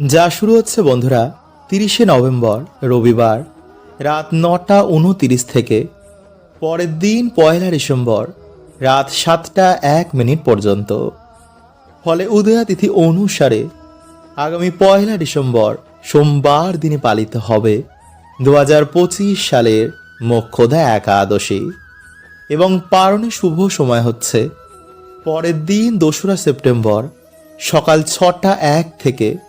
যা শুরু হচ্ছে বন্ধুরা তিরিশে নভেম্বর, রবিবার, রাত নটা উনতিরিশ থেকে। পরের দিন পয়লা ডিসেম্বর, রাত সাতটা এক মিনিট পর্যন্ত। ফলে উদয়াতিথি অনুসারে আগামী পয়লা ডিসেম্বর সোমবার দিনে পালিত হবে দু হাজার পঁচিশ সালের মোক্ষদা একাদশী। এবং পারণে শুভ সময় হচ্ছে পরের দিন দোসরা সেপ্টেম্বর সকাল ছটা এক থেকে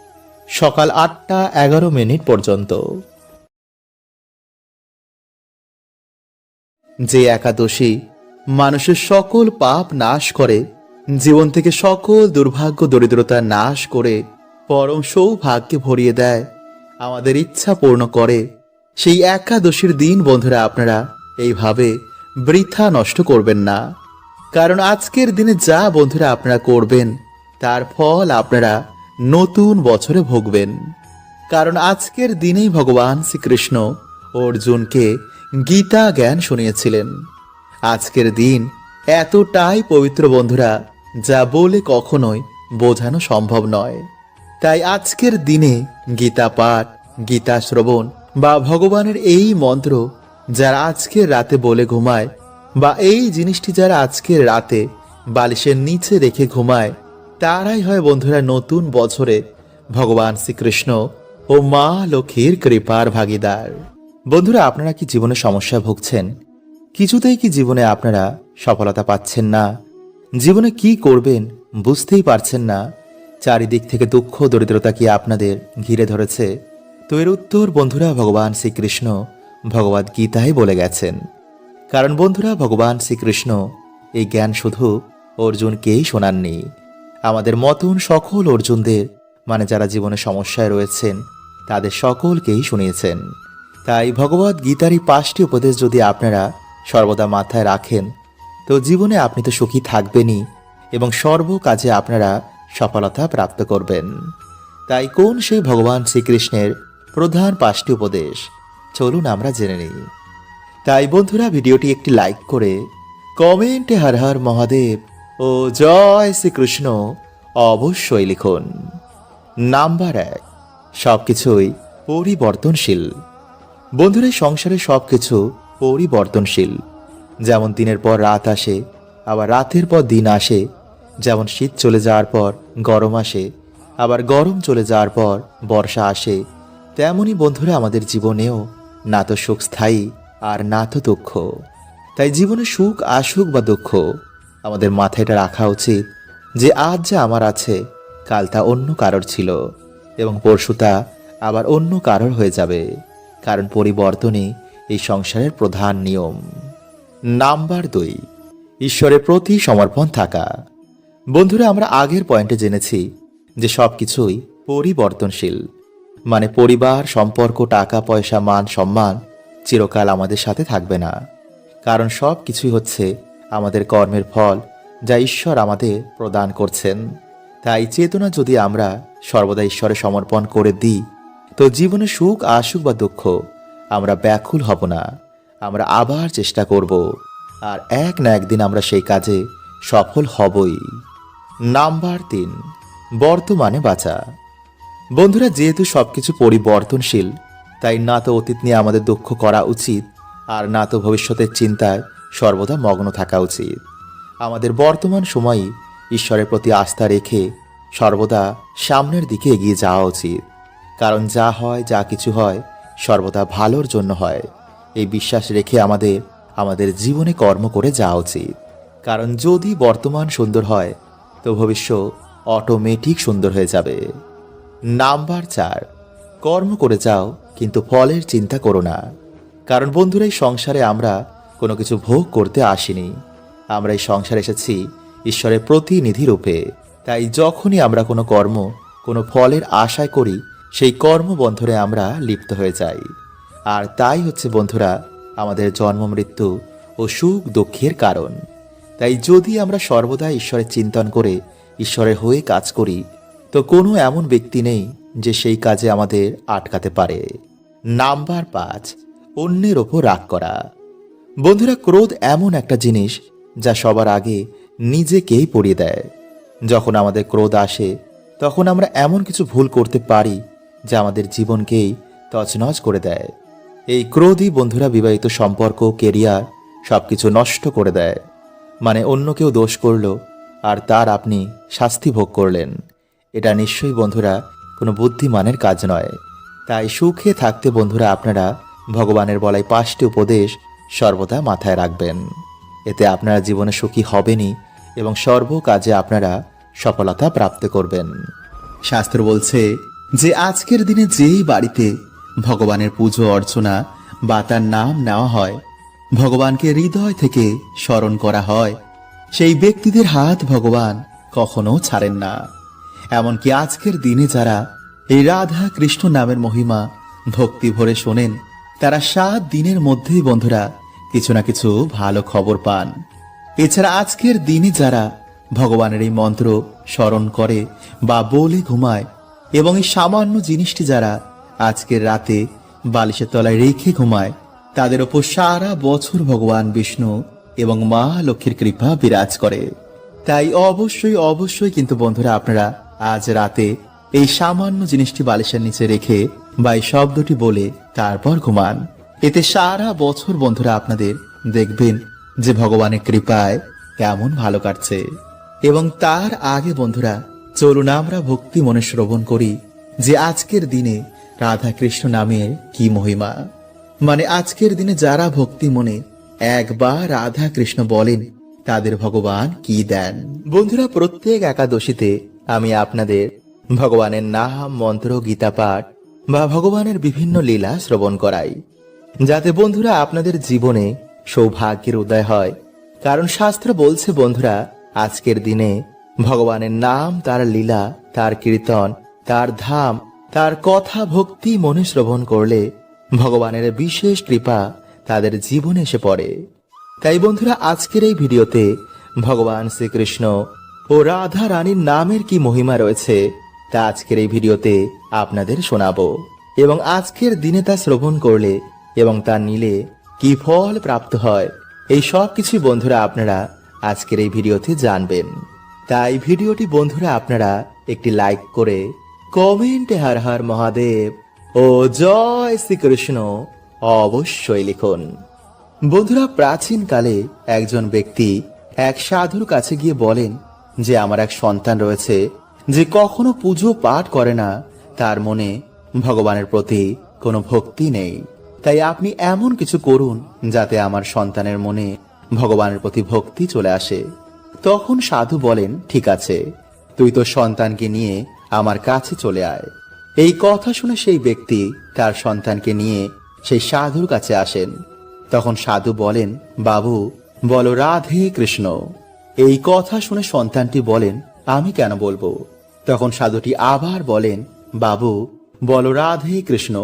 সকাল আটটা এগারো মিনিট পর্যন্ত। যে একাদশী মানুষের সকল পাপ নাশ করে, জীবন থেকে সকল দুর্ভাগ্য, দরিদ্রতা নাশ করে, পরম সৌভাগ্যে ভরিয়ে দেয়, আমাদের ইচ্ছা পূর্ণ করে, সেই একাদশীর দিন বন্ধুরা আপনারা এইভাবে বৃথা নষ্ট করবেন না। কারণ আজকের দিনে যা বন্ধুরা আপনারা করবেন, তার ফল আপনারা নতুন বছরে ভোগবেন। কারণ আজকের দিনেই ভগবান শ্রীকৃষ্ণ অর্জুনকে গীতা জ্ঞান শুনিয়েছিলেন। আজকের দিন এতটাই পবিত্র বন্ধুরা, যা বলে কখনোই বোঝানো সম্ভব নয়। তাই আজকের দিনে গীতা পাঠ, গীতা শ্রবণ বা ভগবানের এই মন্ত্র যারা আজকের রাতে বলে ঘুমায় বা এই জিনিসটি যারা আজকের রাতে বালিশের নিচে রেখে ঘুমায় তারাই হয় বন্ধুরা নতুন বছরে ভগবান শ্রীকৃষ্ণ ও মা লক্ষ্মীর কৃপার ভাগিদার। বন্ধুরা, আপনারা কি জীবনে সমস্যা ভুগছেন? কিছুতেই কি জীবনে আপনারা সফলতা পাচ্ছেন না? জীবনে কি করবেন বুঝতেই পারছেন না? চারিদিক থেকে দুঃখ, দরিদ্রতা কি আপনাদের ঘিরে ধরেছে? তো এর উত্তর বন্ধুরা ভগবান শ্রীকৃষ্ণ ভগবদ গীতায় বলে গেছেন। কারণ বন্ধুরা, ভগবান শ্রীকৃষ্ণ এই জ্ঞান শুধু অর্জুনকেই শোনাননি। আমাদের মতন সকল অর্জুনদের মানে যারা জীবনে সমস্যায় রয়েছেন, তাদের সকলকেই শুনিয়েছেন। তাই ভগবদ গীতার এই পাঁচটি উপদেশ যদি আপনারা সর্বদা মাথায় রাখেন, তো জীবনে আপনি তো সুখী থাকবেনই এবং সর্ব কাজে আপনারা সফলতা প্রাপ্ত করবেন। তাই কোন সেই ভগবান শ্রীকৃষ্ণের প্রধান পাঁচটি উপদেশ? চলুন আমরা জেনে নিই। তাই বন্ধুরা, ভিডিওটি একটি লাইক করে কমেন্টে হর হর মহাদেব ও জয় শ্রীকৃষ্ণ অবশ্যই লিখুন। নাম্বার এক সব কিছুই পরিবর্তনশীল। বন্ধুরা, সংসারে সব কিছু পরিবর্তনশীল। যেমন দিনের পর রাত আসে, আবার রাতের পর দিন আসে। যেমন শীত চলে যাওয়ার পর গরম আসে, আবার গরম চলে যাওয়ার পর বর্ষা আসে। তেমনই বন্ধুরা, আমাদের জীবনেও না তো সুখ স্থায়ী আর না তো দুঃখ। তাই জীবনে সুখ আসুক বা দুঃখ আমাদের মাথায় এটা রাখা উচিত যে আজ যা আমার আছে, কাল তা অন্য কারোর ছিল এবং পরশু তা আবার অন্য কারোর হয়ে যাবে। কারণ পরিবর্তনই এই সংসারের প্রধান নিয়ম। নাম্বার দুই, ঈশ্বরের প্রতি সমর্পণ থাকা। বন্ধুরা, আমরা আগের পয়েন্টে জেনেছি যে সব কিছুই পরিবর্তনশীল। মানে পরিবার, সম্পর্ক, টাকা, পয়সা, মান, সম্মান চিরকাল আমাদের সাথে থাকবে না। কারণ সব কিছুই হচ্ছে আমাদের কর্মের ফল যা ঈশ্বর আমাদের প্রদান করছেন। তাই চেতনা যদি আমরা সর্বদা ঈশ্বরে সমর্পণ করে দিই, তো জীবনে সুখ, আসুক বা দুঃখ, আমরা ব্যাকুল হব না। আমরা আবার চেষ্টা করব, আর এক না একদিন আমরা সেই কাজে সফল হবই। নাম্বার তিন, বর্তমানে বাঁচা। বন্ধুরা, যেহেতু সব কিছু পরিবর্তনশীল, তাই না তো অতীত নিয়ে আমাদের দুঃখ করা উচিত, আর না তো ভবিষ্যতের চিন্তায় সর্বদা মগ্ন থাকা উচিত। আমাদের বর্তমান সময়ই ঈশ্বরের প্রতি আস্থা রেখে সর্বদা সামনের দিকে এগিয়ে যাওয়া উচিত। কারণ যা হয়, যা কিছু হয়, সর্বদা ভালোর জন্য হয়। এই বিশ্বাস রেখে আমাদের আমাদের জীবনে কর্ম করে যাওয়া উচিত। কারণ যদি বর্তমান সুন্দর হয়, তো ভবিষ্যৎ অটোমেটিক সুন্দর হয়ে যাবে। নাম্বার চার, কর্ম করে যাও, কিন্তু ফলের চিন্তা করো না। কারণ বন্ধুরা, এই সংসারে আমরা কোনো কিছু ভোগ করতে আসিনি। আমরা এই সংসারে এসেছি ঈশ্বরের প্রতিনিধি রূপে। তাই যখনই আমরা কোনো কর্ম, কোনো ফলের আশায় করি, সেই কর্মবন্ধনে আমরা লিপ্ত হয়ে যাই। আর তাই হচ্ছে বন্ধুরা, আমাদের জন্ম, মৃত্যু ও সুখ দুঃখের কারণ। তাই যদি আমরা সর্বদা ঈশ্বরের চিন্তন করে ঈশ্বরের হয়ে কাজ করি, তো কোনো এমন ব্যক্তি নেই যে সেই কাজে আমাদের আটকাতে পারে। নাম্বার পাঁচ, অন্যের ওপর রাগ করা। বন্ধুরা, ক্রোধ এমন একটা জিনিস যা সবার আগে নিজেকেই পড়িয়ে দেয়। যখন আমাদের ক্রোধ আসে, তখন আমরা এমন কিছু ভুল করতে পারি যা আমাদের জীবনকেই তছনছ করে দেয়। এই ক্রোধই বন্ধুরা, বিবাহিত সম্পর্ক কেরিয়ার সবকিছু নষ্ট করে দেয়। মানে অন্য কেউ দোষ করল আর তার আপনি শাস্তি ভোগ করলেন। এটা নিশ্চয়ই বন্ধুরা কোনো বুদ্ধিমানের কাজ নয়। তাই সুখে থাকতে বন্ধুরা, আপনারা ভগবানের বলাই পাঁচটি উপদেশ সর্বদা মাথায় রাখবেন। এতে আপনারা জীবনে সুখী হবেনই এবং সর্ব কাজে আপনারা সফলতা প্রাপ্ত করবেন। শাস্ত্র বলছে যে, আজকের দিনে যেই বাড়িতে ভগবানের পুজো, অর্চনা বা তার নাম নেওয়া হয়, ভগবানকে হৃদয় থেকে স্মরণ করা হয়। সেই ব্যক্তিদের হাত ভগবান কখনো ছাড়েন না। এমনকি আজকের দিনে যারা এই রাধা কৃষ্ণ নামের মহিমা ভক্তি ভরে শোনেন তারা সাত দিনের মধ্যেই বন্ধুরা, কিছু না কিছু ভালো খবর পান। এছাড়া আজকের দিনে যারা ভগবানের এই মন্ত্র স্মরণ করে বা বলে ঘুমায় এবং এই সামান্য জিনিসটি যারা আজকের রাতে বালিশের তলায় রেখে ঘুমায়, তাদের ওপর সারা বছর ভগবান বিষ্ণু এবং মা লক্ষ্মীর কৃপা বিরাজ করে। তাই অবশ্যই অবশ্যই কিন্তু বন্ধুরা আপনারা আজ রাতে এই সামান্য জিনিসটি বালিশের নিচে রেখে বা এই শব্দটি বলে তারপর ঘুমান। এতে সারা বছর বন্ধুরা আপনাদের দেখবেন যে ভগবানের কৃপায় কেমন ভালো কাটছে। এবং তার আগে বন্ধুরা, চলুন আমরা ভক্তি মনে শ্রবণ করি যে আজকের দিনে রাধা কৃষ্ণ নামের কি মহিমা। মানে আজকের দিনে যারা ভক্তি মনে একবার রাধা কৃষ্ণ বলেন, তাদের ভগবান কি দেন? বন্ধুরা, প্রত্যেক একাদশীতে আমি আপনাদের ভগবানের নাম, মন্ত্র, গীতা পাঠ বা ভগবানের বিভিন্ন লীলা শ্রবণ করাই। যাতে বন্ধুরা আপনাদের জীবনে সৌভাগ্যের উদয় হয়। কারণ শাস্ত্র বলছে, বন্ধুরা, আজকের দিনে ভগবানের নাম, তার লীলা, তার কীর্তন, তার ধাম, তার কথা ভক্তি মনে শ্রবণ করলে ভগবানের বিশেষ কৃপা তাদের জীবনে এসে পড়ে। তাই বন্ধুরা, আজকের এই ভিডিওতে ভগবান শ্রীকৃষ্ণ ও রাধা রানীর নামের কি মহিমা রয়েছে তা আজকের এই ভিডিওতে আপনাদের শোনাবো। এবং আজকের দিনে তা শ্রবণ করলে এবং তা নিলে কি ফল প্রাপ্ত হয়, এই সব কিছু বন্ধুরা আপনারা আজকের এই ভিডিওতে জানবেন। তাই ভিডিওটি বন্ধুরা আপনারা একটি লাইক করে কমেন্টে হার হার মহাদেব ও জয় শ্রীকৃষ্ণ অবশ্যই লিখুন। বন্ধুরা প্রাচীনকালে একজন ব্যক্তি এক সাধুর কাছে গিয়ে বলেন যে, আমার এক সন্তান রয়েছে যে কখনো পুজো পাঠ করে না, তার মনে ভগবানের প্রতি কোনো ভক্তি নেই। তাই আপনি এমন কিছু করুন যাতে আমার সন্তানের মনে ভগবানের প্রতি ভক্তি চলে আসে। তখন সাধু বলেন, ঠিক আছে, তুই তো সন্তানকে নিয়ে আমার কাছে চলে আয়। এই কথা শুনে সেই ব্যক্তি তার সন্তানকে নিয়ে সেই সাধুর কাছে আসেন। তখন সাধু বলেন, বাবু, বলো রাধে কৃষ্ণ। এই কথা শুনে সন্তানটি বলেন, আমি কেন বলব? তখন সাধুটি আবার বলেন, বাবু, বলো রাধে কৃষ্ণ।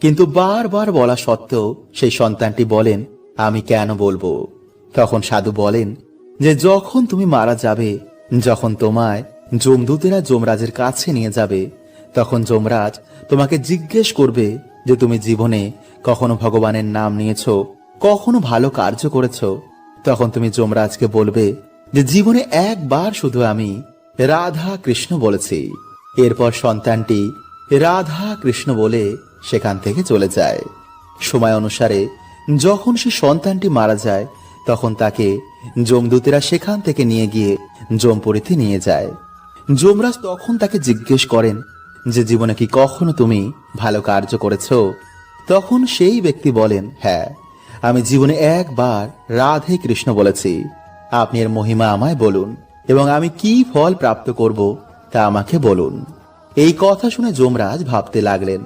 কিন্তু বারবার বলা সত্ত্বেও সেই সন্তানটি বলেন, আমি কেন বলব? তখন সাধু বলেন, যে যখন তুমি মারা যাবে, যখন তোমায় যমদূতেরা যমরাজের কাছে নিয়ে যাবে, তখন যমরাজ তোমাকে জিজ্ঞেস করবে যে তুমি জীবনে কখনো ভগবানের নাম নিয়েছো, কখনো ভালো কার্য করেছ। তখন তুমি যমরাজকে বলবে যে জীবনে একবার শুধু আমি রাধা কৃষ্ণ বলেছি। এরপর সন্তানটি রাধা কৃষ্ণ বলে সেখান থেকে চলে যায়। সময় অনুসারে যখন সে সন্তানটি মারা যায়, তখন তাকে যমদূতেরা সেখান থেকে নিয়ে গিয়ে যমপুরীতে নিয়ে যায়। যমরাজ তখন তাকে জিজ্ঞেস করেন যে, জীবনে কি কখনো তুমি ভালো কার্য করেছ? তখন সেই ব্যক্তি বলেন হ্যাঁ আমি জীবনে একবার রাধে কৃষ্ণ বলেছি। আপনি এর মহিমা আমায় বলুন। এবং আমি কি ফল প্রাপ্ত করব, তা আমাকে বলুন। এই কথা শুনে যমরাজ ভাবতে লাগলেন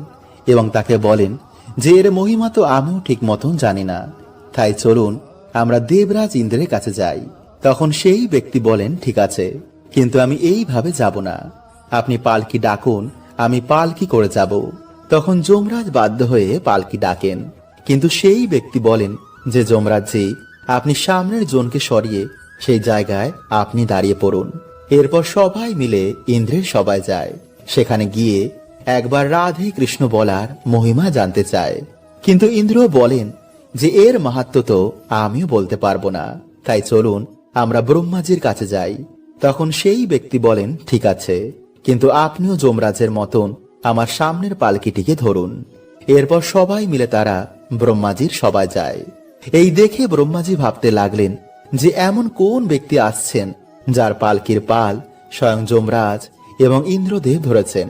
এবং তাকে বলেন যে এর মহিমা তো আমিও ঠিক মতন জানি না। তাই চলুন, আমরা দেবরাজ ইন্দ্রের কাছে যাই। তখন সেই ব্যক্তি বলেন, ঠিক আছে, কিন্তু আমি এইভাবে যাব না। আপনি পালকি ডাকুন, আমি পালকি করে যাব। তখন যমরাজ বাধ্য হয়ে পালকি ডাকেন। কিন্তু সেই ব্যক্তি বলেন যে, যমরাজ যমরাজজি আপনি সামনের জনকে সরিয়ে সেই জায়গায় আপনি দাঁড়িয়ে পড়ুন। এরপর সবাই মিলে ইন্দ্রের সবাই যায়। সেখানে গিয়ে একবার রাধে কৃষ্ণ বলার মহিমা জানতে চায়। কিন্তু ইন্দ্র বলেন যে এর মাহাত্ম তো আমিও বলতে পারব না। তাই চলুন, আমরা ব্রহ্মাজির কাছে যাই। তখন সেই ব্যক্তি বলেন, ঠিক আছে। কিন্তু আপনিও যমরাজের মতন আমার সামনের পালকিটিকে ধরুন। এরপর সবাই মিলে তারা ব্রহ্মাজির সবাই যায়। এই দেখে ব্রহ্মাজি ভাবতে লাগলেন যে এমন কোন ব্যক্তি আসছেন যার পালকির পাল স্বয়ং যমরাজ এবং ইন্দ্রদেব ধরেছেন।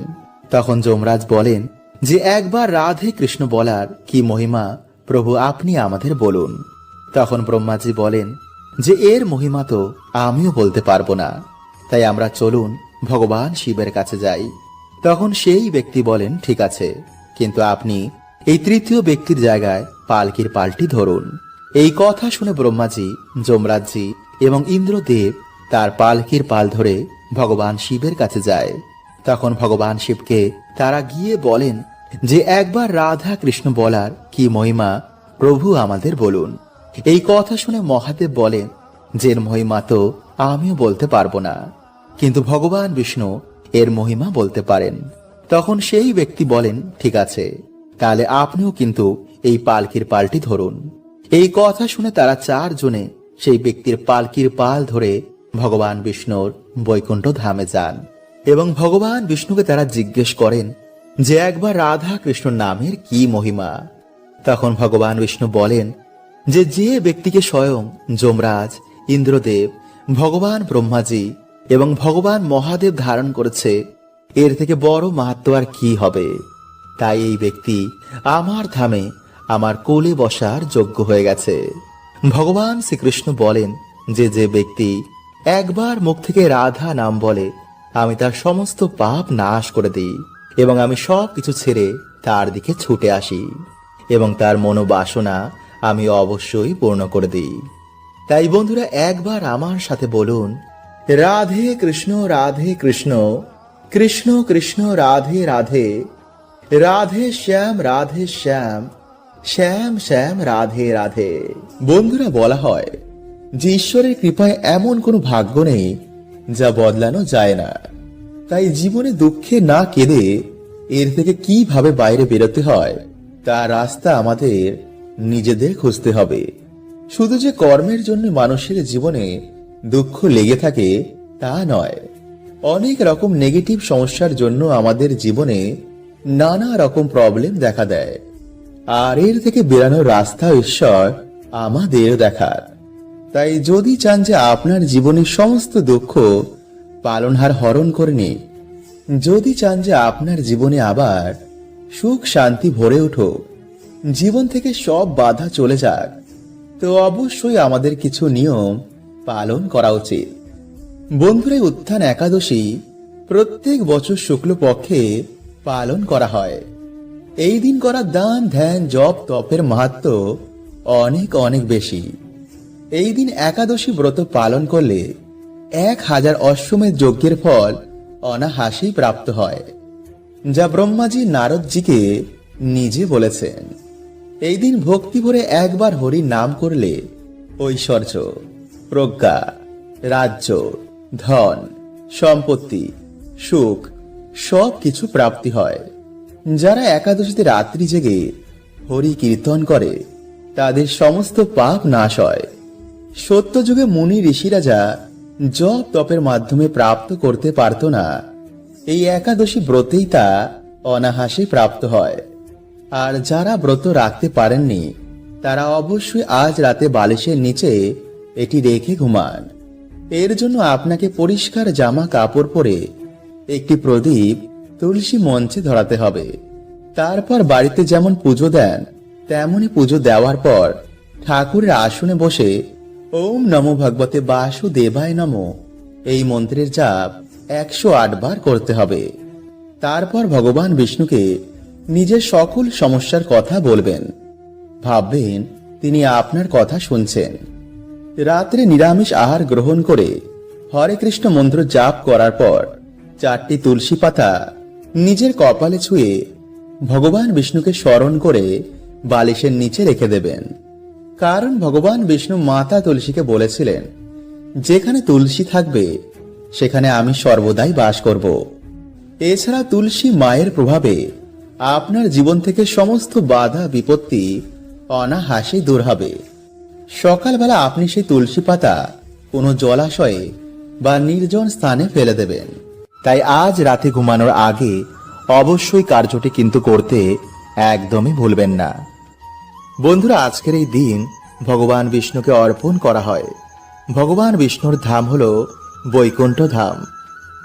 তখন যমরাজ বলেন, যে একবার রাধে কৃষ্ণ বলার কি মহিমা, প্রভু আপনি আমাদের বলুন। তখন ব্রহ্মাজি বলেন, যে এর মহিমা তো আমিও বলতে পারব না। তাই আমরা চলুন ভগবান শিবের কাছে যাই। তখন সেই ব্যক্তি বলেন, ঠিক আছে, কিন্তু আপনি এই তৃতীয় ব্যক্তির জায়গায় পালকির পালটি ধরুন। এই কথা শুনে ব্রহ্মাজি, যমরাজজি এবং ইন্দ্রদেব তার পালকির পাল ধরে ভগবান শিবের কাছে যায়। তখন ভগবান শিবকে তারা গিয়ে বলেন যে, একবার রাধা কৃষ্ণ বলার কি মহিমা? প্রভু আমাদের বলুন। এই কথা শুনে মহাদেব বলেন, যে, মহিমা তো আমিও বলতে পারব না। কিন্তু ভগবান বিষ্ণু এর মহিমা বলতে পারেন। তখন সেই ব্যক্তি বলেন, ঠিক আছে, তাহলে আপনিও কিন্তু এই পালকির পালটি ধরুন। এই কথা শুনে তারা চারজনে সেই ব্যক্তির পালকির পাল ধরে ভগবান বিষ্ণুর বৈকুণ্ঠ ধামে যান এবং ভগবান বিষ্ণুকে তারা জিজ্ঞেস করেন যে একবার রাধা কৃষ্ণ নামের কি মহিমা? তখন ভগবান বিষ্ণু বলেন যে যে ব্যক্তিকে স্বয়ং যমরাজ, ইন্দ্রদেব, ভগবান ব্রহ্মাজি এবং ভগবান মহাদেব ধারণ করেছে, এর থেকে বড় মাহাত্ম আর কি হবে? তাই এই ব্যক্তি আমার ধামে আমার কোলে বসার যোগ্য হয়ে গেছে। ভগবান শ্রীকৃষ্ণ বলেন যে যে ব্যক্তি একবার মুখ থেকে রাধা নাম বলে, আমি তার সমস্ত পাপ নাশ করে দিই এবং আমি সব কিছু ছেড়ে তার দিকে ছুটে আসি এবং তার মনোবাসনা আমি অবশ্যই পূর্ণ করে দিই। তাই বন্ধুরা, একবার আমার সাথে বলুন, রাধে কৃষ্ণ রাধে কৃষ্ণ কৃষ্ণ কৃষ্ণ, রাধে রাধে রাধে শ্যাম রাধে শ্যাম শ্যাম শ্যাম, রাধে রাধে। বন্ধুরা, বলা হয় যে ঈশ্বরের কৃপায় এমন কোনো ভাগ্য নেই যা বদলানো যায় না। তাই জীবনে দুঃখে না কেঁদে এর থেকে কীভাবে বাইরে বেরোতে হয় তার রাস্তা আমাদের নিজেদের খুঁজতে হবে। শুধু যে কর্মের জন্য মানুষের জীবনে দুঃখ লেগে থাকে, তা নয়। অনেক রকম নেগেটিভ সমস্যার জন্য আমাদের জীবনে নানা রকম প্রবলেম দেখা দেয়। আর এর থেকে বেরানোর রাস্তা ঈশ্বর আমাদের দেখার। তাই যদি চান যে আপনার জীবনের সমস্ত দুঃখ পালনহার হরণ করে নিক যদি চান যে আপনার জীবনে আবার সুখ শান্তি ভরে উঠুক, জীবন থেকে সব বাধা চলে যাক, তো অবশ্যই আমাদের কিছু নিয়ম পালন করা উচিত। বন্ধুরা উত্থান একাদশী প্রত্যেক বছর শুক্লপক্ষে পালন করা হয়। এই দিন করা দান, ধ্যান, জপ, তপের মাহাত্ম অনেক অনেক বেশি। এই দিন একাদশী ব্রত পালন করলে এক হাজার অশ্বমেধ যজ্ঞের ফল অনাহাসেই প্রাপ্ত হয়, যা ব্রহ্মাজি নারদজিকে নিজে বলেছেন। এই দিন ভক্তি ভরে একবার হরি নাম করলে ঐশ্বর্য, প্রজ্ঞা, রাজ্য, ধন, সম্পত্তি, সুখ সব কিছু প্রাপ্তি হয়। যারা একাদশীতে রাত্রি জেগে হরি কীর্তন করে, তাদের সমস্ত পাপ নাশ হয়। সত্যযুগে মুনি ঋষিরা যা জপ তপের মাধ্যমে প্রাপ্ত করতে পারত না। এই একাদশী ব্রতেই তা অনাহাসে প্রাপ্ত হয়। আর যারা ব্রত রাখতে পারেননি, তারা অবশ্যই আজ রাতে বালিশের নিচে এটি রেখে ঘুমান। এর জন্য আপনাকে পরিষ্কার জামা কাপড় পরে একটি প্রদীপ তুলসী মঞ্চে ধরাতে হবে। তারপর বাড়িতে যেমন পুজো দেন তেমনই পুজো দেওয়ার পর ঠাকুরের আসনে বসে ওম নমো ভগবতে বাসুদেবায় নমো। এই মন্ত্রের জাপ একশো বার করতে হবে। তারপর ভগবান বিষ্ণুকে নিজের সকল সমস্যার কথা বলবেন। ভাববেন, তিনি আপনার কথা শুনছেন। রাত্রে নিরামিষ আহার গ্রহণ করে হরে কৃষ্ণ মন্ত্র জাপ করার পর চারটি তুলসী পাতা নিজের কপালে ছুঁয়ে ভগবান বিষ্ণুকে স্মরণ করে বালিশের নিচে রেখে দেবেন। কারণ ভগবান বিষ্ণু মাতা তুলসীকে বলেছিলেন, যেখানে তুলসী থাকবে, সেখানে আমি সর্বদাই বাস করব। এছাড়া তুলসী মায়ের প্রভাবে আপনার জীবন থেকে সমস্ত বাধা, বিপত্তি অনাহাসে দূর হবে। সকালবেলা আপনি সেই তুলসী পাতা কোনো জলাশয়ে বা নির্জন স্থানে ফেলে দেবেন। তাই আজ রাতে ঘুমানোর আগে অবশ্যই কার্যটি কিন্তু করতে একদমই ভুলবেন না। বন্ধুরা, আজকের এই দিন ভগবান বিষ্ণুকে অর্পণ করা হয়। ভগবান বিষ্ণুর ধাম হল বৈকুণ্ঠ ধাম।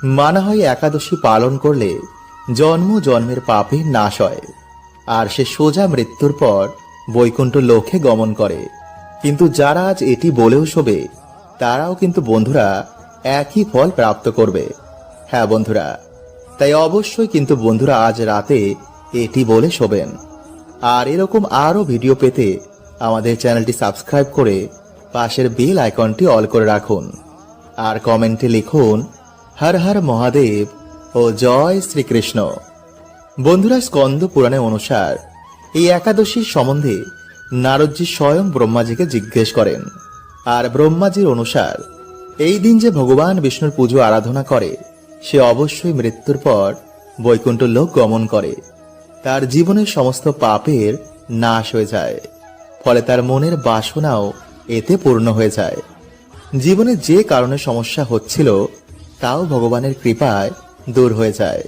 মানা হয় একাদশী পালন করলে জন্ম জন্মের পাপের নাশ হয় আর সে সোজা মৃত্যুর পর বৈকুণ্ঠ লোকে গমন করে। কিন্তু যারা আজ এটি বলেও শোবে, তারাও কিন্তু বন্ধুরা একই ফল প্রাপ্ত করবে। হ্যাঁ বন্ধুরা, তাই অবশ্যই কিন্তু বন্ধুরা আজ রাতে এটি বলে শোবেন। আর এরকম আরও ভিডিও পেতে আমাদের চ্যানেলটি সাবস্ক্রাইব করে পাশের বেল আইকনটি অল করে রাখুন। আর কমেন্টে লিখুন, হর হর মহাদেব ও জয় শ্রীকৃষ্ণ। বন্ধুরা, স্কন্দ পুরাণে অনুসার এই একাদশীর সম্বন্ধে নারদজি স্বয়ং ব্রহ্মাজিকে জিজ্ঞেস করেন। আর ব্রহ্মাজির অনুসার, এই দিন যে ভগবান বিষ্ণুর পুজো আরাধনা করে সে অবশ্যই মৃত্যুর পর বৈকুণ্ঠ লোক গমন করে। তার জীবনের সমস্ত পাপের নাশ হয়ে যায়। ফলে তার মনের বাসনাও এতে পূর্ণ হয়ে যায়। জীবনে যে কারণে সমস্যা হচ্ছিল, তাও ভগবানের কৃপায় দূর হয়ে যায়।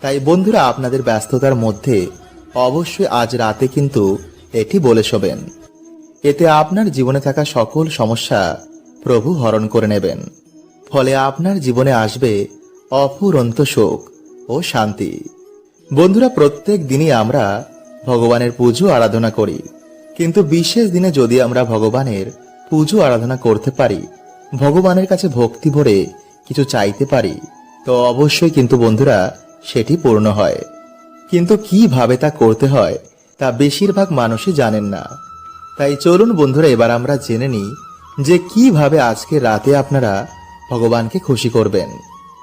তাই বন্ধুরা, আপনাদের ব্যস্ততার মধ্যে অবশ্যই আজ রাতে কিন্তু এটি বলে শোবেন। এতে আপনার জীবনে থাকা সকল সমস্যা প্রভু হরণ করে নেবেন। ফলে আপনার জীবনে আসবে অফুরন্ত সুখ ও শান্তি। বন্ধুরা, প্রত্যেক দিনই আমরা ভগবানের পুজো আরাধনা করি। কিন্তু বিশেষ দিনে যদি আমরা ভগবানের পুজো আরাধনা করতে পারি, ভগবানের কাছে ভক্তি ভরে কিছু চাইতে পারি, তো অবশ্যই কিন্তু বন্ধুরা সেটি পূর্ণ হয়। কিন্তু কীভাবে তা করতে হয়, তা বেশিরভাগ মানুষই জানেন না। তাই চলুন বন্ধুরা, এবার আমরা জেনে নিই যে কীভাবে আজকে রাতে আপনারা ভগবানকে খুশি করবেন।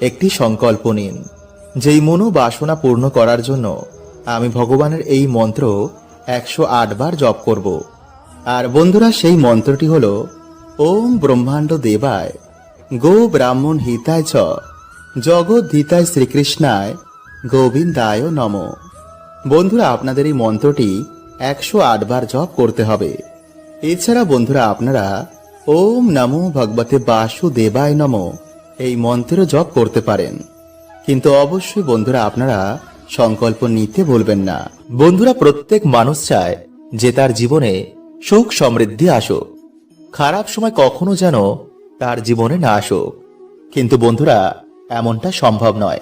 একটি সংকল্প নিন, যেই মনো বাসনা পূর্ণ করার জন্য আমি ভগবানের এই মন্ত্র একশো আট বার জপ করব। আর বন্ধুরা, সেই মন্ত্রটি হল, ওম ব্রহ্মাণ্ড দেবায়, গো ব্রাহ্মণ হিতায় চ, জগৎ হিতায় শ্রীকৃষ্ণায় গোবিন্দায় নম। বন্ধুরা, আপনাদের এই মন্ত্রটি একশো আট বার জপ করতে হবে। এছাড়া বন্ধুরা, আপনারা ওম নমো ভগবতে বাসুদেবায় নম। এই মন্ত্র জপ করতে পারেন। কিন্তু অবশ্যই বন্ধুরা আপনারা সংকল্প নিতে বলবেন না। বন্ধুরা প্রত্যেক মানুষ চায় যে তার জীবনে সুখ সমৃদ্ধি আসুক। খারাপ সময় কখনো যেন তার জীবনে না আসুক। কিন্তু বন্ধুরা, এমনটা সম্ভব নয়।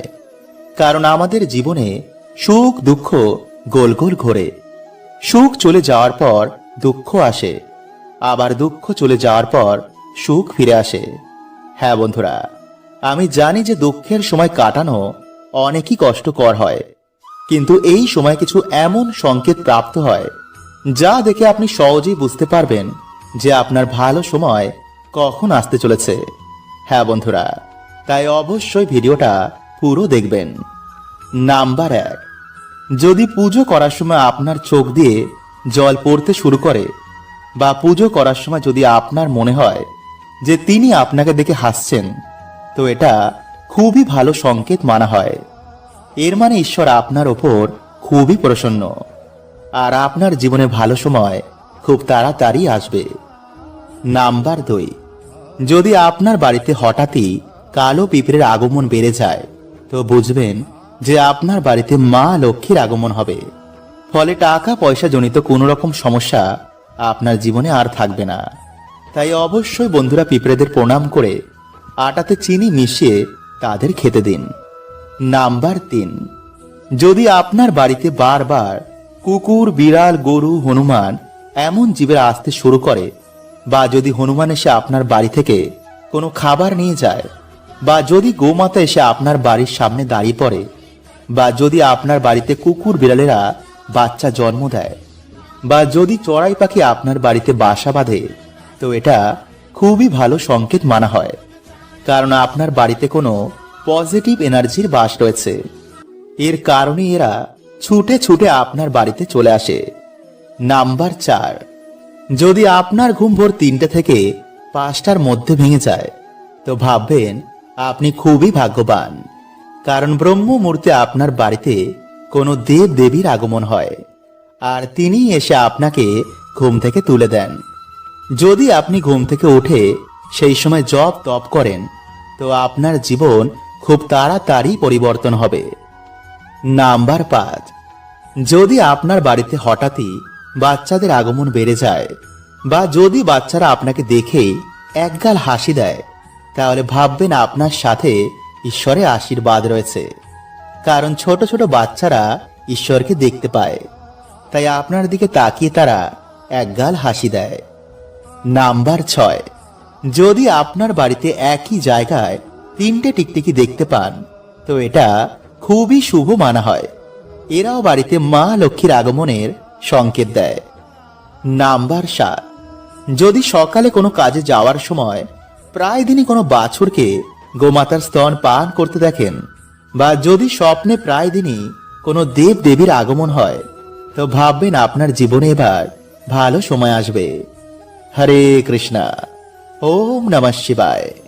কারণ আমাদের জীবনে সুখ, দুঃখ গোল গোল ঘোরে। সুখ চলে যাওয়ার পর দুঃখ আসে। আবার দুঃখ চলে যাওয়ার পর সুখ ফিরে আসে। হ্যাঁ বন্ধুরা। আমি জানি যে দুঃখের সময় কাটানো অনেকই কষ্টকর হয়, কিন্তু এই সময় কিছু এমন সংকেত প্রাপ্ত হয়, যা দেখে আপনি সহজেই বুঝতে পারবেন যে আপনার ভালো সময় কখন আসতে চলেছে। হ্যাঁ বন্ধুরা, তাই অবশ্যই ভিডিওটা পুরো দেখবেন। নাম্বার এক, যদি পুজো করার সময় আপনার চোখ দিয়ে জল পড়তে শুরু করে, বা পুজো করার সময় যদি আপনার মনে হয় যে তিনি আপনাকে দেখে হাসছেন তো এটা খুবই ভালো সংকেত মানা হয়। এর মানে ঈশ্বর আপনার ওপর খুবই প্রসন্ন। আর আপনার জীবনে ভালো সময় খুব তাড়াতাড়ি আসবে। নাম্বার দুই, যদি আপনার বাড়িতে হঠাৎই কালো পিঁপড়ের আগমন বেড়ে যায়, তো বুঝবেন যে আপনার বাড়িতে মা লক্ষ্মীর আগমন হবে। ফলে টাকা পয়সা জনিত কোনো রকম সমস্যা আপনার জীবনে আর থাকবে না। তাই অবশ্যই বন্ধুরা পিঁপড়েদের প্রণাম করে আটাতে চিনি মিশিয়ে তাদের খেতে দিন। নাম্বার তিন, যদি আপনার বাড়িতে বারবার কুকুর, বিড়াল, গরু, হনুমান এমন জীবের আসতে শুরু করে বা যদি হনুমান এসে আপনার বাড়ি থেকে কোনো খাবার নিয়ে যায় বা যদি গোমাতা এসে আপনার বাড়ির সামনে দাঁড়িয়ে পড়ে বা যদি আপনার বাড়িতে কুকুর, বিড়ালেরা বাচ্চা জন্ম দেয় বা যদি চড়াই পাখি আপনার বাড়িতে বাসা বাঁধে, তো এটা খুবই ভালো সংকেত মানা হয়। কারণ আপনার বাড়িতে কোনো পজিটিভ এনার্জির বাস রয়েছে। এর কারণে এরা ছুটে ছুটে আপনার বাড়িতে চলে আসে। নাম্বার চার। যদি আপনার ঘুম ভোর তিনটে থেকে পাঁচটার মধ্যে ভেঙে যায়, তো ভাববেন আপনি খুবই ভাগ্যবান। কারণ ব্রহ্ম মুহূর্তে আপনার বাড়িতে কোনো দেব দেবীর আগমন হয়, আর তিনি এসে আপনাকে ঘুম থেকে তুলে দেন। যদি আপনি ঘুম থেকে উঠে সেই সময় জপ তপ করেন তো আপনার জীবন খুব তাড়াতাড়ি পরিবর্তন হবে। নাম্বার পাঁচ, যদি আপনার বাড়িতে হঠাৎই বাচ্চাদের আগমন বেড়ে যায় বা যদি বাচ্চারা আপনাকে দেখেই একগাল হাসি দেয়, তাহলে ভাববেন আপনার সাথে ঈশ্বরের আশীর্বাদ রয়েছে। কারণ ছোট ছোট বাচ্চারা ঈশ্বরকে দেখতে পায়। তাই আপনার দিকে তাকিয়ে তারা একগাল হাসি দেয়। নাম্বার ছয় যদি আপনার বাড়িতে একই জায়গায় তিনটে টিকটিকি দেখতে পান, তো এটা খুবই শুভ মানা হয়। এরাও বাড়িতে মা লক্ষ্মীর আগমনের সংকেত দেয়। নাম্বার সাত। যদি সকালে কোনো কাজে যাওয়ার সময় প্রায় দিনই কোনো বাছুরকে গোমাতার স্তন পান করতে দেখেন, বা যদি স্বপ্নে প্রায় দিনই কোনো দেব দেবীর আগমন হয়, তো ভাববেন আপনার জীবনে এবার ভালো সময় আসবে। হরে কৃষ্ণা। ওম নমঃ শিবায়।